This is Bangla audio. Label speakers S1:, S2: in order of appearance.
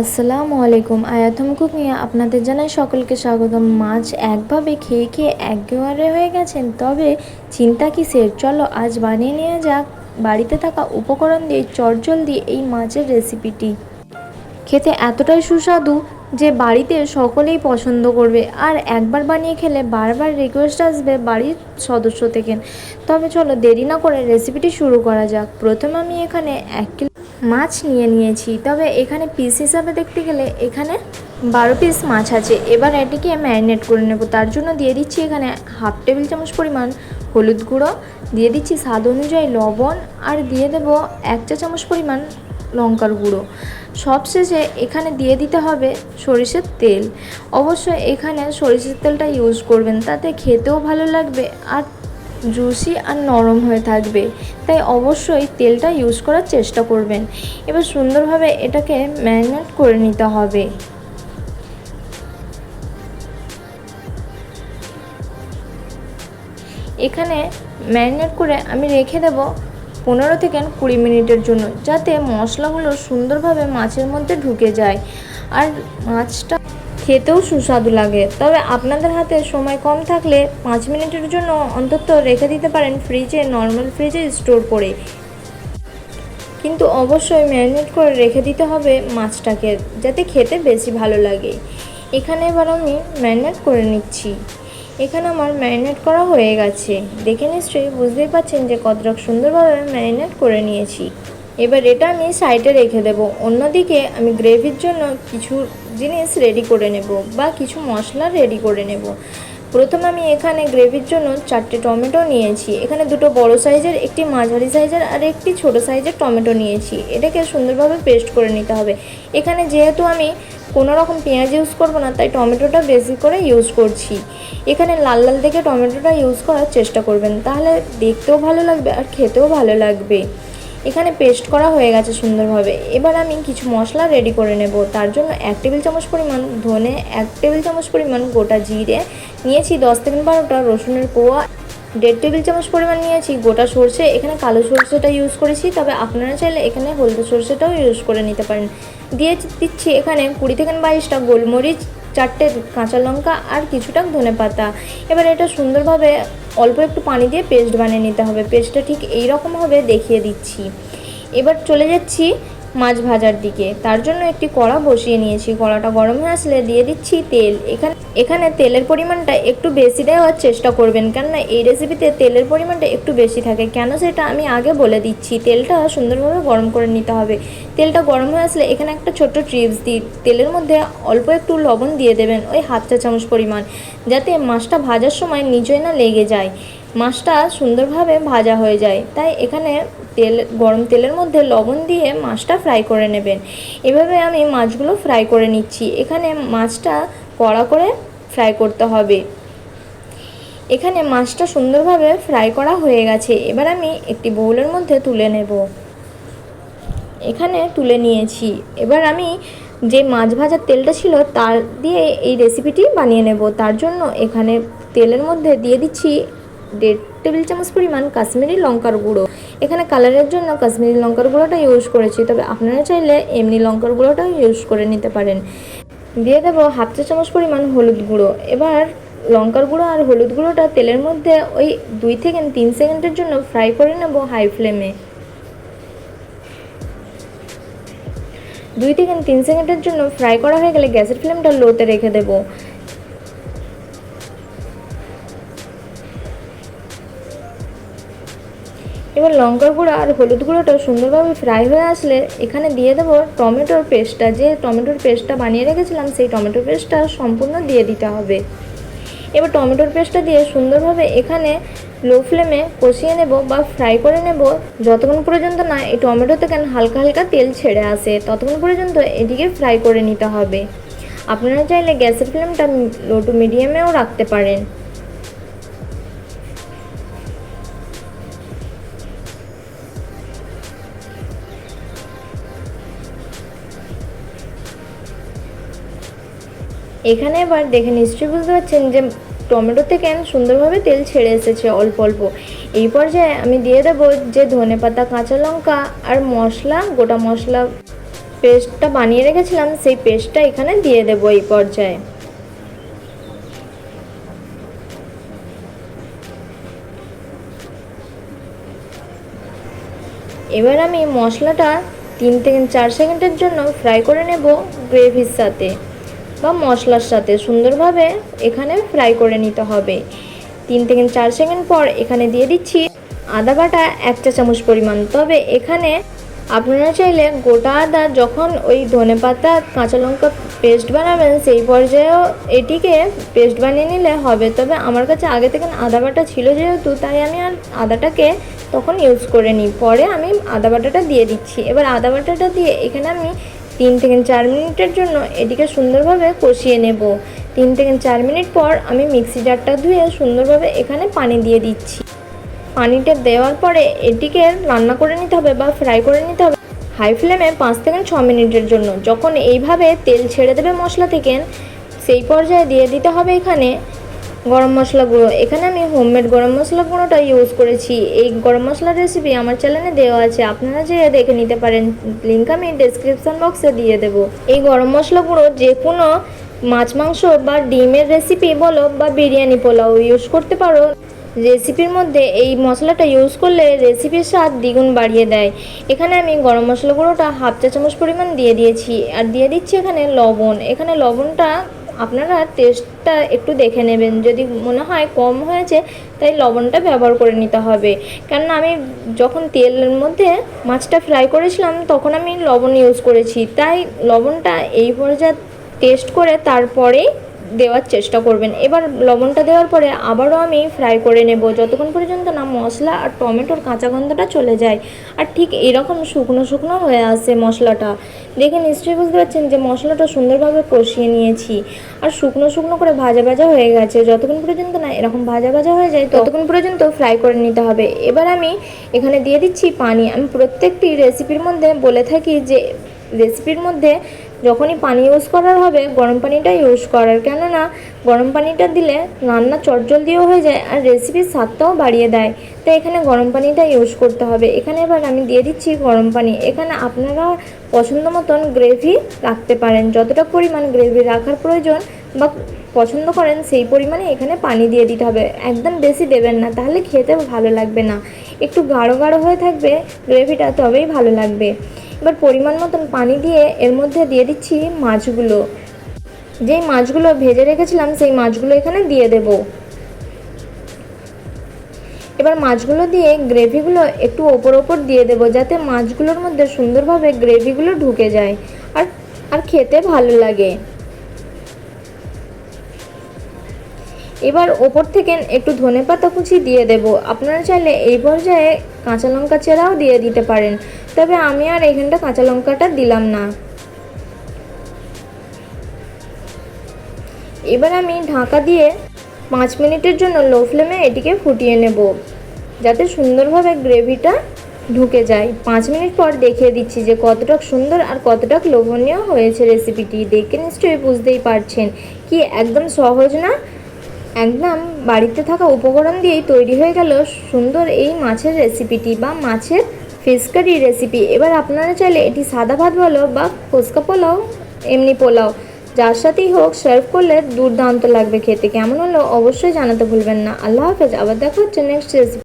S1: আসসালামু আলাইকুম। আয়াতম কুকিংয়ে আপনাদের জানাই সকলকে স্বাগতম। মাছ একভাবে খেয়ে খেয়ে একবারে হয়ে গেছেন। তবে চিন্তা কিসের? চলো আজ বানিয়ে নিয়ে যাক। বাড়িতে থাকা উপকরণ দিয়ে চটজলদি এই মাছের রেসিপিটি। খেতে এতটাই সুস্বাদু যে বাড়িতে সকলেই পছন্দ করবে। আর একবার বানিয়ে খেলে বারবার রিকোয়েস্ট আসবে বাড়ির সদস্য থেকে। তবে চলো দেরি না করে রেসিপিটি শুরু করা যাক। প্রথমে আমি এখানে এক কিলো মাছ নিয়ে নিয়েছি। তবে এখানে পিস হিসাবে দেখতে গেলে এখানে বারো পিস মাছ আছে। এবার এটিকে ম্যারিনেট করে নেব। তার জন্য দিয়ে দিচ্ছি এখানে হাফ টেবিল চামচ পরিমাণ হলুদ গুঁড়ো। দিয়ে দিচ্ছি স্বাদ অনুযায়ী লবণ আর দিয়ে দেব এক চা চামচ পরিমাণ লঙ্কার গুঁড়ো। সবশেষে এখানে দিয়ে দিতে হবে সরিষের তেল। অবশ্যই এখানে সরিষের তেলটা ইউজ করবেন। তাতে খেতেও ভালো লাগবে আর জুসি আর নরম হয়ে থাকবে। তাই অবশ্যই তেলটা ইউজ করার চেষ্টা করবেন। এবার সুন্দরভাবে এটাকে ম্যারিনেট করে নিতে হবে। এখানে ম্যারিনেট করে আমি রেখে দেব পনেরো থেকে কুড়ি মিনিটের জন্য, যাতে মশলাগুলো সুন্দরভাবে মাছের মধ্যে ঢুকে যায়। আর মাছটা খেতেও সুস্বাদু লাগে। তবে আপনাদের হাতে সময় কম থাকলে পাঁচ মিনিটের জন্য অন্তত রেখে দিতে পারেন ফ্রিজে নর্মাল ফ্রিজে স্টোর করে। কিন্তু অবশ্যই ম্যারিনেট করে রেখে দিতে হবে মাছটাকে, যাতে খেতে বেশি ভালো লাগে। এখানে এবার আমি ম্যারিনেট করে নিচ্ছি। এখানে আমার ম্যারিনেট করা হয়ে গেছে। দেখে নিশ্চয়ই বুঝতেই পারছেন যে কতটা সুন্দরভাবে ম্যারিনেট করে নিয়েছি। এবার এটা আমি সাইডে রেখে দেব। অন্যদিকে আমি গ্রেভির জন্য কিছু জিনিস রেডি করে নেব বা কিছু মশলা রেডি করে নেব। প্রথম আমি এখানে গ্রেভির জন্য চারটে টমেটো নিয়েছি। এখানে দুটো বড় সাইজের, একটি মাঝারি সাইজের আর একটি ছোট সাইজের টমেটো নিয়েছি। এটাকে সুন্দরভাবে পেস্ট করে নিতে হবে। এখানে যেহেতু আমি কোনো রকম পেঁয়াজ ইউজ করব না, তাই টমেটোটা বেশি করে ইউজ করছি। এখানে লাল লাল দেখে টমেটোটা ইউজ করার চেষ্টা করবেন। তাহলে দেখতেও ভালো লাগবে আর খেতেও ভালো লাগবে। এখানে পেস্ট করা হয়ে গেছে সুন্দরভাবে। এবার আমি কিছু মশলা রেডি করে নেব। তার জন্য এক টেবিল চামচ পরিমাণ ধনে, এক টেবিল চামচ পরিমাণ গোটা জিরে, নিয়েছি দশ থেকে বারোটা রসুনের কোয়া, দেড় টেবিল চামচ পরিমাণ নিয়েছি গোটা সর্ষে। এখানে কালো সর্ষেটা ইউজ করেছি, তবে আপনারা চাইলে এখানে হলদে সর্ষেটাও ইউজ করে নিতে পারেন। দিয়ে দিচ্ছি এখানে কুড়ি থেকে বাইশটা গোলমরিচ চারটে কাঁচা লঙ্কা আর কিছুটা ধনে পাতা। এবার এটা সুন্দরভাবে অল্প একটু পানি দিয়ে পেস্ট বানিয়ে নিতে হবে। পেস্টটা ঠিক এই রকমভাবে দেখিয়ে দিচ্ছি। এবার চলে যাচ্ছি মাছ ভাজার দিকে। তার জন্য একটি কড়া বসিয়ে নিয়েছি। কড়াটা গরম হয়ে আসলে দিয়ে দিচ্ছি তেল। এখানে এখানে তেলের পরিমাণটা একটু বেশি দেওয়ার চেষ্টা করবেন। কেননা এই রেসিপিতে তেলের পরিমাণটা একটু বেশি থাকে। কেন সেটা আমি আগে বলে দিচ্ছি। তেলটা সুন্দরভাবে গরম করে নিতে হবে। তেলটা গরম হয়ে আসলে এখানে একটা ছোট্ট ট্রিপস দিই। তেলের মধ্যে অল্প একটু লবণ দিয়ে দেবেন ওই হাফ চা চামচ পরিমাণ, যাতে মাছটা ভাজার সময় নিচে না লেগে যায়। মাছটা সুন্দরভাবে ভাজা হয়ে যায়। তাই এখানে তেল, গরম তেলের মধ্যে লবণ দিয়ে মাছটা ফ্রাই করে নেবেন। এভাবে আমি মাছগুলো ফ্রাই করে নিচ্ছি। এখানে মাছটা কড়া করে ফ্রাই করতে হবে। এখানে মাছটা সুন্দরভাবে ফ্রাই করা হয়ে গেছে। এবার আমি একটি বোউলের মধ্যে তুলে নেব। এখানে তুলে নিয়েছি। এবার আমি যে মাছ ভাজার তেলটা ছিল, তার দিয়ে এই রেসিপিটি বানিয়ে নেব। তার জন্য এখানে তেলের মধ্যে দিয়ে দিচ্ছি দেড় টেবিল চামচ পরিমাণ কাশ্মীরি লঙ্কার গুঁড়ো। এখানে কালারের জন্য কাশ্মীরি লঙ্কার গুঁড়োটা ইউজ করেছি। তবে আপনারা চাইলে এমনি লঙ্কার গুঁড়োটাও ইউজ করে নিতে পারেন। দিয়ে দেবো হাফ চা চামচ পরিমাণ হলুদ গুঁড়ো। এবার লঙ্কার গুঁড়ো আর হলুদ গুঁড়োটা তেলের মধ্যে ওই দুই থেকে তিন সেকেন্ডের জন্য ফ্রাই করে নেব হাই ফ্লেমে দুই থেকে তিন সেকেন্ডের জন্য ফ্রাই করা হয়ে গেলে গ্যাসের ফ্লেমটা লোতে রেখে দেবো। এবার লঙ্কার গুঁড়ো আর হলুদ গুঁড়োটা সুন্দরভাবে ফ্রাই হয়ে আসলে এখানে দিয়ে দেবো টমেটোর পেস্টটা। যে টমেটোর পেস্টটা বানিয়ে রেখেছিলাম, সেই টমেটোর পেস্টটা সম্পূর্ণ দিয়ে দিতে হবে। এবার টমেটোর পেস্টটা দিয়ে সুন্দরভাবে এখানে লো ফ্লেমে কষিয়ে নেব বা ফ্রাই করে নেব। যতক্ষণ পর্যন্ত না এই টমেটো থেকে হালকা হালকা তেল ছেড়ে আসে, ততক্ষণ পর্যন্ত এটিকে ফ্রাই করে নিতে হবে। আপনারা চাইলে গ্যাসের ফ্লেমটা লো টু মিডিয়ামেও রাখতে পারেন। এখানে এবার দেখে নিশ্চয়ই বুঝতে পারছেন যে টমেটো থেকে সুন্দরভাবে তেল ছেড়ে এসেছে অল্প অল্প। এই পর্যায়ে আমি দিয়ে দেবো যে ধনে পাতা, কাঁচা লঙ্কা আর মশলা, গোটা মশলা পেস্টটা বানিয়ে রেখেছিলাম, সেই পেস্টটা এখানে দিয়ে দেবো এই পর্যায়ে। এবার আমি মশলাটা তিন থেকে চার সেকেন্ডের জন্য ফ্রাই করে নেব গ্রেভির সাথে। বা মশলার সাথে সুন্দরভাবে এখানে ফ্রাই করে নিতে হবে। তিন থেকে চার সেকেন্ড পর এখানে দিয়ে দিচ্ছি আদা বাটা এক চা চামচ পরিমাণ। তবে এখানে আপনারা চাইলে গোটা আদা যখন ওই ধনে পাতা, কাঁচা লঙ্কা পেস্ট বানাবেন, সেই পর্যায়েও এটিকে পেস্ট বানিয়ে নিলে হবে। তবে আমার কাছে আগে থেকে আদা বাটা ছিল যেহেতু, তাই আমি আর আদাটাকে তখন ইউজ করে নিই পরে আমি আদা বাটাটা দিয়ে দিচ্ছি। এবার আদা বাটাটা দিয়ে এখানে আমি তিন থেকে চার মিনিটের জন্য এটিকে সুন্দরভাবে কষিয়ে নেব। তিন থেকে চার মিনিট পর আমি মিক্সি জারটা ধুয়ে সুন্দরভাবে এখানে পানি দিয়ে দিচ্ছি। পানিটা দেওয়ার পরে এটিকে রান্না করে নিতে হবে বা ফ্রাই করে নিতে হবে হাই ফ্লেমে পাঁচ থেকে ছ মিনিটের জন্য। যখন এইভাবে তেল ছেড়ে দেবে মশলা থেকে, সেই পর্যায়ে দিয়ে দিতে হবে এখানে গরম মশলা গুঁড়ো। এখানে আমি হোমমেড গরম মশলা গুঁড়োটা ইউজ করেছি। এই গরম মশলার রেসিপি আমার চ্যানেলে দেওয়া আছে। আপনারা যে দেখে নিতে পারেন। লিঙ্ক আমি ডেসক্রিপশন বক্সে দিয়ে দেবো। এই গরম মশলা গুঁড়ো যে কোনো মাছ, মাংস বা ডিমের রেসিপি বলো বা বিরিয়ানি পোলাও ইউজ করতে পারো। রেসিপির মধ্যে এই মশলাটা ইউজ করলে রেসিপির স্বাদ দ্বিগুণ বাড়িয়ে দেয়। এখানে আমি গরম মশলা গুঁড়োটা হাফ চা চামচ পরিমাণ দিয়ে দিয়েছি। আর দিয়ে দিচ্ছি এখানে লবণ। এখানে লবণটা আপনারা টেস্টটা একটু দেখে নেবেন। যদি মনে হয় কম হয়েছে, তাই লবণটা ব্যবহার করে নিতে হবে। কেননা আমি যখন তেলের মধ্যে মাছটা ফ্রাই করেছিলাম, তখন আমি লবণ ইউজ করেছি। তাই লবণটা এই পর্যায়ে টেস্ট করে তারপরেই দেওয়ার চেষ্টা করবেন। এবার লবণটা দেওয়ার পরে আবারও আমি ফ্রাই করে নেব। যতক্ষণ পর্যন্ত না মশলা আর টমেটোর কাঁচা গন্ধটা চলে যায়। আর ঠিক এরকম শুকনো শুকনো হয়ে আসে মশলাটা। দেখে নিশ্চয়ই বুঝতে পারছেন যে মশলাটা সুন্দরভাবে কষিয়ে নিয়েছি। আর শুকনো শুকনো করে ভাজা ভাজা হয়ে গেছে। যতক্ষণ পর্যন্ত না এরকম ভাজা ভাজা হয়ে যায়, ততক্ষণ পর্যন্ত ফ্রাই করে নিতে হবে। এবার আমি এখানে দিয়ে দিচ্ছি পানি। আমি প্রত্যেকটি রেসিপির মধ্যে বলে থাকি যে রেসিপির মধ্যে যখনই পানি ইউজ করার হবে, গরম পানিটা ইউজ করার। কেননা, গরম পানিটা দিলে রান্না চটজলদিও হয়ে যায় আর রেসিপির স্বাদটাও বাড়িয়ে দেয়। তো এখানে গরম পানিটা ইউজ করতে হবে। এখানে এবার আমি দিয়ে দিচ্ছি গরম পানি। এখানে আপনারা পছন্দ মতন গ্রেভি রাখতে পারেন। যতটা পরিমাণ গ্রেভি রাখার প্রয়োজন বা পছন্দ করেন, সেই পরিমাণে এখানে পানি দিয়ে দিতে হবে। একদম বেশি দেবেন না, তাহলে খেতে ভালো লাগবে না। একটু গাঢ় গাঢ় হয়ে থাকবে গ্রেভিটা তবেই ভালো লাগবে। এবার পরিমাণ মতন পানি দিয়ে এর মধ্যে দিয়ে দিচ্ছি মাছগুলো। যেই মাছগুলো ভেজে রেখেছিলাম, সেই মাছগুলো এখানে দিয়ে দেব। এবার মাছগুলো দিয়ে গ্রেভিগুলো একটু ওপর ওপর দিয়ে দেব, যাতে মাছগুলোর মধ্যে সুন্দরভাবে গ্রেভিগুলো ঢুকে যায় আর আর খেতে ভালো লাগে। এবার ওপর থেকে একটু ধনে পাতা কুচি দিয়ে দেব। আপনারা চাইলে এই পর্যায়ে কাঁচা লঙ্কা চেরাও দিয়ে দিতে পারেন। তবে আমি আর এখানটা কাঁচা লঙ্কাটা দিলাম না। এবার আমি ঢাকা দিয়ে পাঁচ মিনিটের জন্য লো ফ্লেমে এটিকে ফুটিয়ে নেব, যাতে সুন্দরভাবে গ্রেভিটা ঢুকে যায়। পাঁচ মিনিট পর দেখিয়ে দিচ্ছি যে কতটা সুন্দর আর কতটা লোভনীয় হয়েছে রেসিপিটি। দেখে নিশ্চয়ই বুঝতেই পারছেন কি একদম সহজ না? একদম বাড়িতে থাকা উপকরণ দিয়েই তৈরি হয়ে গেল সুন্দর এই মাছের রেসিপিটি বা মাছের ফিশ কারি রেসিপি এবার আপনারা চাইলে এটি সাদা ভাত বলো বা ফুচকা পোলাও, এমনি পোলাও, যার সাথেই হোক সার্ভ করলে দুর্দান্ত লাগবে খেতে। কেমন হলো অবশ্যই জানাতে ভুলবেন না। আল্লাহ হাফেজ। আবার দেখা হচ্ছে নেক্সট রেসিপি